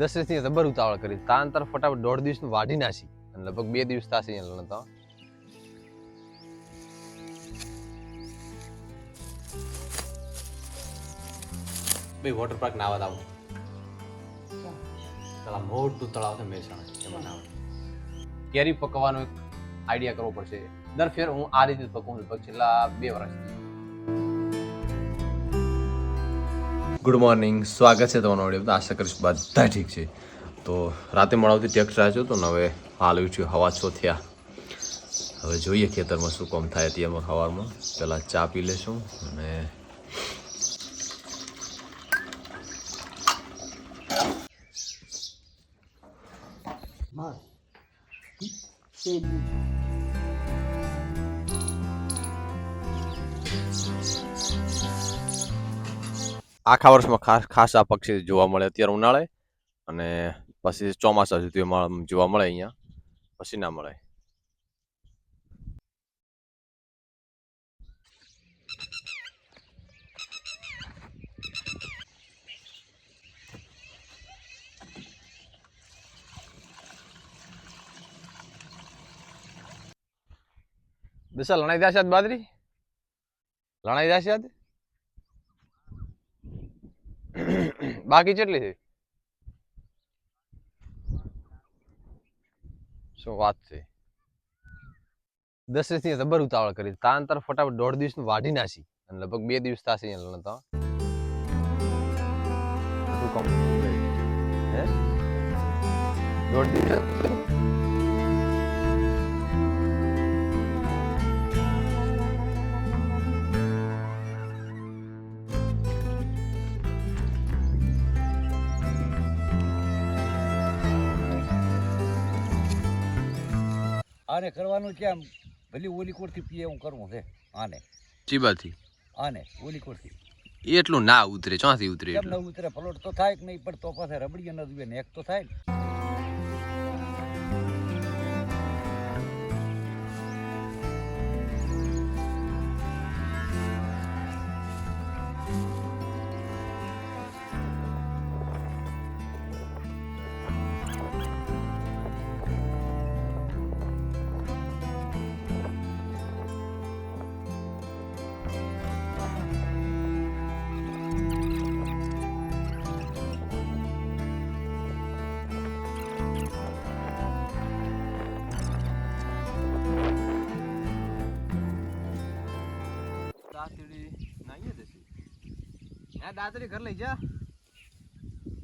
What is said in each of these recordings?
દસ દિવસની જબર ઉતાવળ કરી. તાંતર ફટાફટ દોઢ દિવસનું વાઢી નાખી અને લગભગ બે દિવસ થશે અહીંયા તો. ભાઈ વોટર પાર્ક નાવા દાવ તળાવ મોટું તળાવ છે મહેસાણા એમાં નાવા કેરી પકવવાનો એક આઈડિયા કરવો પડશે. દર ફેર હું આ રીતે પકવું લગભગ છેલ્લા બે વર્ષથી. ગુડ મોર્નિંગ સ્વાગત છે તમારો બધા આશા કરીશ બધા ઠીક છે. તો રાતે મળાવતી ટેક્સ રાખ્યો તો ને હવે હાલ ઉઠ્યું. હવા છો થયા. હવે જોઈએ ખેતરમાં શું કામ થાય અત્યારમાં સવારમાં પહેલાં ચા પી લેશું અને માર. આખા વર્ષમાં ખાસ ખાસ આ પક્ષી જોવા મળે. અત્યારે ઉનાળે અને પછી ચોમાસા સુધી જોવા મળે અહીંયા. પછી ના મળે. દિશા, લણાઈ આજ બાદરી? લણાઈ આજ? બાકી કેટલી છે? શું વાત છે? દસ દિવસની જબર ઉતાવળ કરી. તાંતર ફટાફટ દોઢ દિવસનું વાઢી નાસી અને લગભગ બે દિવસ થશે અહીંયા તો હે? દોઢ દિવસ. આને કરવાનું છે આમ ભલી ઓલીકોટથી પીએ એવું કરવું છે આને. ચીબાથી? આને ઓલીકોટથી એટલું ના ઉતરે ચોથી ઉતરે ઉતરે પલોટ તો થાય કે નહીં પણ તો પાસે રબડી ન દુએ ને એક તો થાય ને. હે દાતડી ઘર લઈ જા.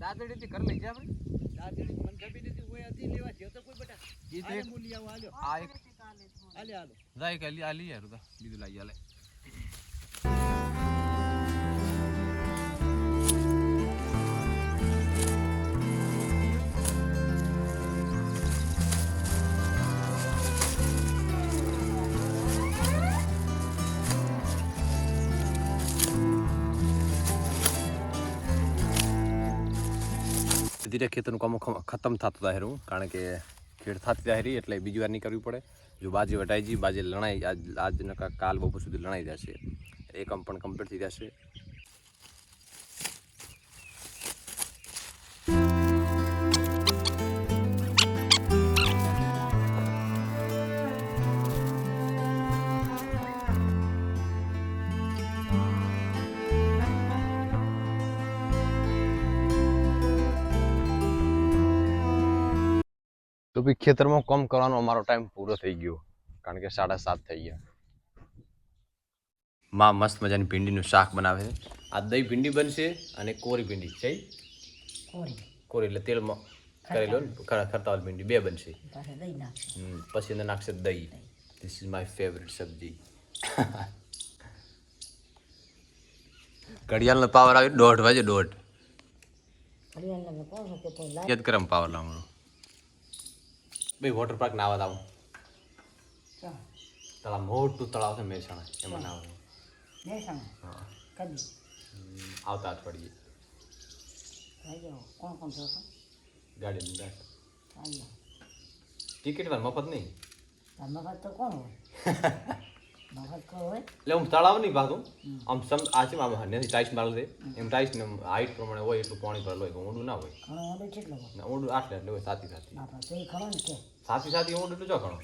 દાતડી થી ઘર લઈ જા આપણે દાદીડી મન ખબી નથી હોય હતી લેવા છે તો કોઈ બેટા. ઈ તો મૂલી આવો હાલ્યો. આ એક. હાલો જાય કે આલી યાર બીજું લઈ આલે. ધીરે ખેતરનું કામ ખતમ થતું થાય કારણ કે ખેડ થતી જાય એટલે બીજી વાર નહીં કરવી પડે. જો બાજી વટાઈ જી બાજી લણાઈ, આજ આજના કાલ બપોર સુધી લણાઈ જશે. એ કામ પણ કમ્પ્લીટ થઈ જશે. તો બી ખેતરમાં કામ કરવાનો અમારો ટાઈમ પૂરો થઈ ગયો. કારણ કે સાડા સાત થઈ ગયા. માં મસ્ત મજાની ભીંડીનું શાક બનાવે છે. આ દહીં ભીંડી બનશે અને કોરી ભીંડી છે કોરી. એટલે તેલમાં કરેલો ને ખરા ખરતાવાળી ભીંડી બે બનશે. પછી અંદર નાખશે દહીં. This is my favourite sabzi. ઘડિયાળનો power આવ્યો દોઢ વાગે દોઢ. યાદ કરમ પાવર લાવવાનો. ભાઈ વોટર પાર્ક નાવા દાવ તળાવ મોટું તળાવ છે મહેસાણા એમાં નાવાનું હા. હમ, આવતા અઠવાડિયે. કોણ કોણ છો? ગાડી ગાડી ટિકિટ વાર મફત નહીં? મફત તો કોણ હોય? એટલે હું તળાવ નહીં ભાગું આમ સમ આ છે આમ હન્યાથી ટાઈસ મારું દે એમ ટાઈસ ને હાઈટ પ્રમાણે હોય એટલું પાણી ભરેલું હોય ઊંડું ના હોય. ઘણો ઊંડું આટલે એટલે હોય સાથી સાથી સાથી સાથી ઊંડું એટલું જ જાણ.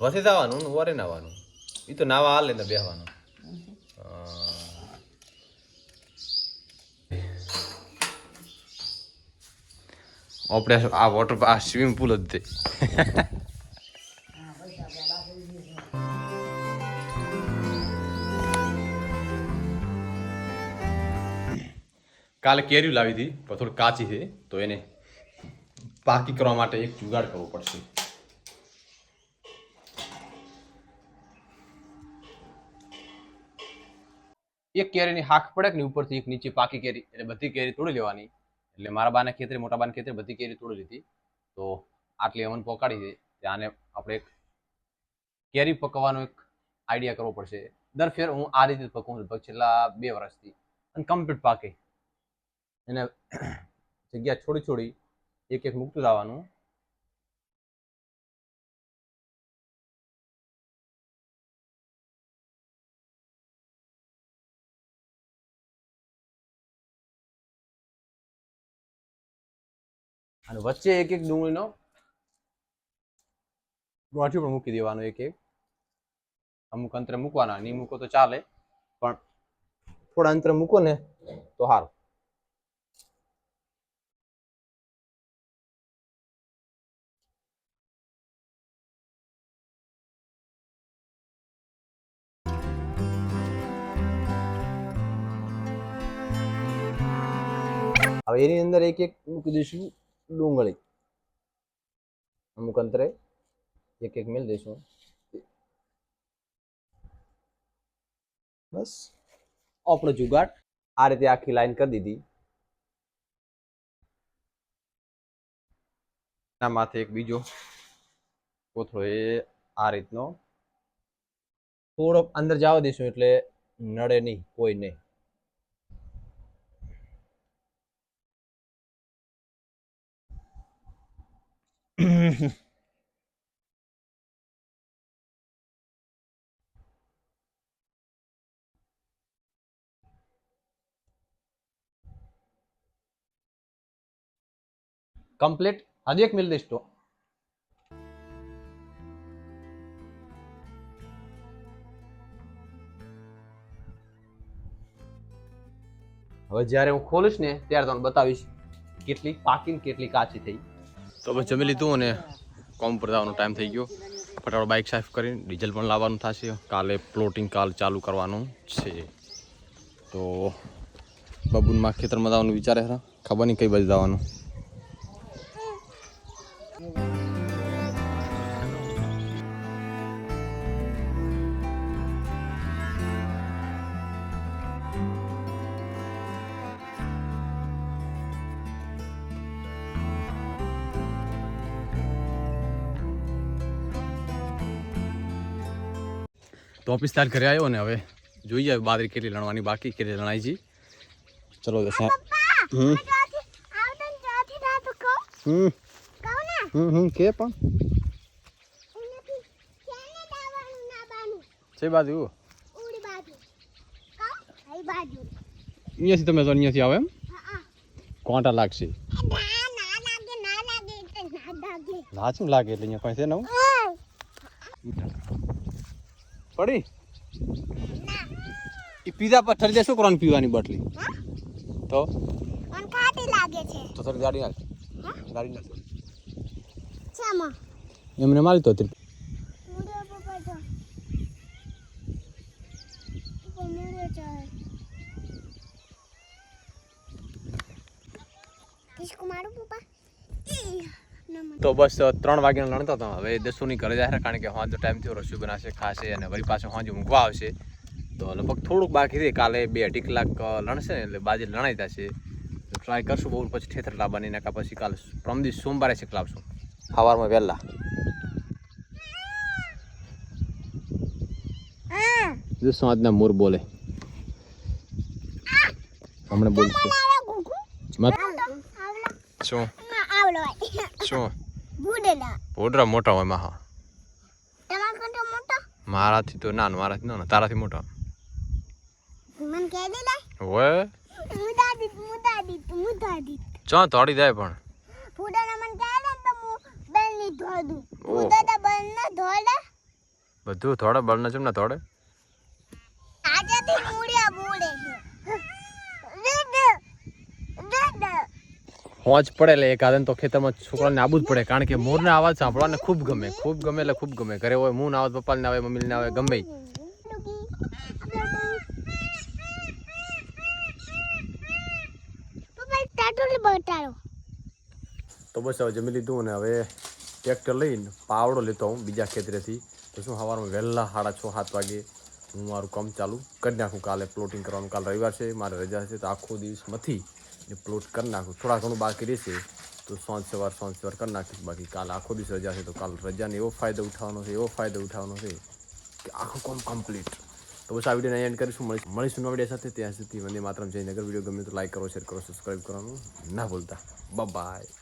વસે જવાનું ને વરે નાવાનું. એ તો નાવા હાલે ને બેહવાનું. આપણે આ વોટર આ સ્વિમિંગ પુલ જ તે કાલે કેરીઓ લાવી હતી, પણ થોડી કાચી છે, તો એને પાકી કરવા માટે એક જુગાડ કરવો પડશે. એક કેરીની હાખ પડે ને ઉપરથી એક નીચે પાકી કેરી, એટલે બધી કેરી તોડી લેવાની. એટલે મારા બાના ખેતરે, મોટા બાના ખેતરે બધી કેરી તોડી લીધી. તો આટલી અમન પોકાડી છે ત્યાંને આપણે એક કેરી પકવવાનો એક આઈડિયા કરવો પડશે. દર ફેર હું આ રીતે પકવું છું છેલ્લા બે વર્ષથી. અને કમ્પ્લીટ પાકે. એને જગ્યા છોડી છોડી એક એક મૂકતું લાવવાનું. અને વચ્ચે એક એક ડુંગળીનો ગોઠિયો પણ મૂકી દેવાનો એક એક. અમુક અંતરે મૂકવાના નહીં મૂકો તો ચાલે, પણ થોડા અંતરે મૂકો ને તો સારું હવે એની અંદર એક એક મૂકી દઈશું ડુંગળી અમુક અંતરે એક એક મેળ દઈશું બસ આપણો જુગાડ આ રીતે આખી લાઈન કરી દીધી એના માથે એક બીજો કોથળો એ આ રીતનો થોડોક અંદર જવા દઈશું એટલે નડે નહીં કોઈ નહીં કમ્પ્લીટ હજી એક મિલ દઈશ હવે જ્યારે હું ખોલીશ ને ત્યારે તમને બતાવીશ કેટલી પાકીને કેટલી કાચી થઈ. તો હવે જમી લીધું અને કોમ પર જવાનો ટાઈમ થઈ ગયો. ફટાફટ બાઇક સાફ કરીને ડીઝલ પણ લાવવાનું થશે. કાલે પ્લોટિંગ કાલ ચાલુ કરવાનું છે. તો બબુનમાં ખેતરમાં જવાનું વિચારે ખરા ખબર નહીં કઈ બાજુ જવાનું. તો ઓફિસ તાર ઘરે આવ્યો ને હવે જોઈ જાય બાદરી કેટલી લણવાની બાકી કેટલી લણાઈ છે ચલો દશા હમ. હમ. હમ હમ કે પણ. છે બાજુ? અહીંયાથી તમે તો અહીંયાથી આવે એમ. કોંટા લાગશે. શું લાગે એટલે અહીંયા પાસે નવું? પડી? એ પીઝા પર ઠરી જાય શું કરવાનું પીવાની બટલી? તો? તો થોડી ગાડી નાખ. ગાડી નાખ. એમને મારી તો મારું પપ્પા? તો બસ ત્રણ વાગ્યાનો લણતો હતો. હવે દસુની ઘરે જાય કારણ કે હોંજો ટાઈમ થયો રસોઈ બનાવશે ખાશે અને વળી પાછો હોંજો મૂકવા આવશે. તો લગભગ થોડુંક બાકી છે કાલે બે અઢી કલાક લણશે ને એટલે બાજે લણાઈ જશે. ટ્રાય કરશું બહુ પછી ઠેથર લાવવાની. નાખા પછી કાલે પ્રમદિવસ સોમવારે છે લાવશું? સવારમાં વહેલા. જો સાંજના મોર બોલે. હમણાં બોલશું. શું? આવલો. શું બુડેલા. પોડરા મોટા હોય માહા. તમારા કરતા મારાથી તો ના મારાથી ના તારાથી મોટો. મને કહે દે લા હોય? મુદા દીત મુદા દીત મુદા દીત ચો તોડી જાય પણ. ફૂડાના મને કહે દે તો હું બેલની ઓહ. મુદા બેન ના ધોડે બધું થોડે બળને ચમ ના થોડે આજે થી મૂળિયા બોડે છે રેડ રેડ હોજ પડે એટલે એક આદન તો ખેતરમાં છોકરાને આબુ જ પડે કારણ કે મોરના અવાજ સાંભળવાને ખૂબ ગમે ખૂબ ગમે એટલે ખૂબ ગમે. ઘરે હોય હું ના આવે પપ્પાને ના આવે મમ્મીને ના આવે ગમે તો બસ હવે જમી લીધું અને હવે ટ્રેક્ટર લઈને પાવડો લેતો હું બીજા ખેતરેથી. તો શું સવારમાં વહેલા સાડા છ સાત વાગે હું મારું કામ ચાલુ કરી નાખું. કાલે પ્લોટિંગ કરવાનું કાલે રવિવાર છે મારે રજા છે તો આખો દિવસ એ પ્લોટ કરી નાખું. થોડા ઘણું બાકી રહેશે તો સાંજ સવાર સાંજ સવાર કરી નાખીશ. બાકી કાલ આખો દિવસ રજા છે તો કાલ રજાને એવો ફાયદો ઉઠાવવાનો છે, એવો ફાયદો ઉઠાવવાનો છે કે આખું કામ કમ્પ્લીટ તો બસ આ વિડીયોને એન્ડ કરીશું. મળીશું મળીશું નવા વીડિયો સાથે. ત્યાં સુધી વંદે માતરમ. જયનગર વીડિયો ગમે તો લાઈક કરો શેર કરો સબસ્ક્રાઈબ કરવાનું ના ભૂલતા. બાય